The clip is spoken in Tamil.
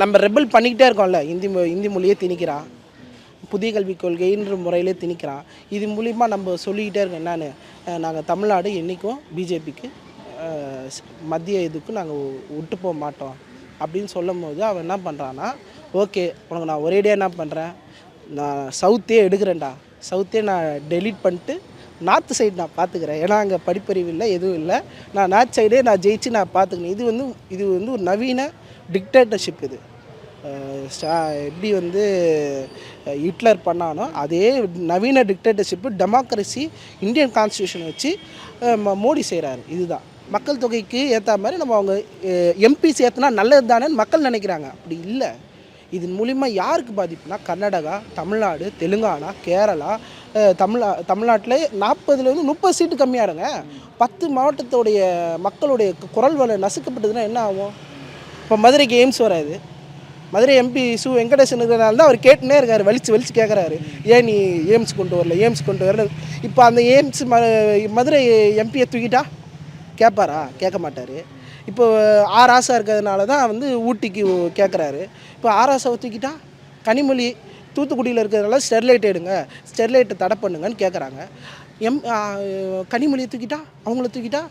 நம்ம ரெபல் பண்ணிக்கிட்டே இருக்கோம்ல. இந்தி மொ இந்தி மொழியே திணிக்கிறான் புதிய கல்விக் கொள்கைன்ற முறையிலே திணிக்கிறான் இது மூலிமா நம்ம சொல்லிக்கிட்டே இருக்கோம் என்னென்னு நாங்கள் தமிழ்நாடு என்றைக்கும் பிஜேபிக்கு மத்திய இதுக்கு நாங்கள் விட்டு போக மாட்டோம். அப்படின்னு சொல்லும் போது அவன் என்ன பண்ணுறான்னா ஓகே உனக்கு நான் ஒரேடியாக என்ன பண்ணுறேன் நான் சவுத்தே எடுக்கிறேன்டா. சவுத்தே நான் டெலீட் பண்ணிட்டு நார்த் சைடு நான் பார்த்துக்கிறேன் ஏன்னா அங்கே படிப்பறிவு இல்லை எதுவும் இல்லை. நான் நார்த் சைடே நான் ஜெயிச்சு நான் பார்த்துக்கிறேன் இது வந்து இது வந்து ஒரு நவீன டிக்டேட்டர்ஷிப் இது. ஸ்டா- எப்படி வந்து ஹிட்லர் பண்ணானோ அதே நவீன டிக்டேட்டர்ஷிப்பு டெமோக்ரஸி இந்தியன் கான்ஸ்டியூஷன் வச்சு ம- மோடி செய்கிறாரு இதுதான். மக்கள் தொகைக்கு ஏற்ற மாதிரி நம்ம அவங்க எம்பிஸ் ஏற்றினா நல்லது தானேன்னு மக்கள் நினைக்கிறாங்க. அப்படி இல்லை. இதன் மூலிமா யாருக்கு பாதிப்புனா கர்நாடகா தமிழ்நாடு தெலுங்கானா கேரளா தமிழ்நா தமிழ்நாட்டில் நாற்பதுலேருந்து முப்பது சீட்டு கம்மியாடுங்க பத்து மாவட்டத்தோடைய மக்களுடைய குரல் வலை நசுக்கப்பட்டதுன்னா என்ன ஆகும்? இப்போ மதுரைக்கு எய்ம்ஸ் வராது. மதுரை எம்பி சு வெங்கடேசன் இருக்கிறனால தான் அவர் கேட்டுனே இருக்காரு வலிச்சு வலிச்சு கேட்குறாரு ஏன் நீ எய்ம்ஸ் கொண்டு வரல எய்ம்ஸ் கொண்டு வரல? இப்போ அந்த எய்ம்ஸ் ம மதுரை எம்பியை தூக்கிட்டா? கேட்பாரா கேட்க மாட்டார். இப்போ ஆர் ஆசா இருக்கிறதுனால தான் வந்து ஊட்டிக்கு கேட்குறாரு இப்போ ஆர் ஆசாவை தூக்கிட்டா? கனிமொழி தூத்துக்குடியில் இருக்கிறதுனால ஸ்டெர்லைட் எடுங்க ஸ்டெர்லைட்டை தடை பண்ணுங்கன்னு கேட்குறாங்க எம் கனிமொழியை தூக்கிட்டா? அவங்கள தூக்கிட்டா?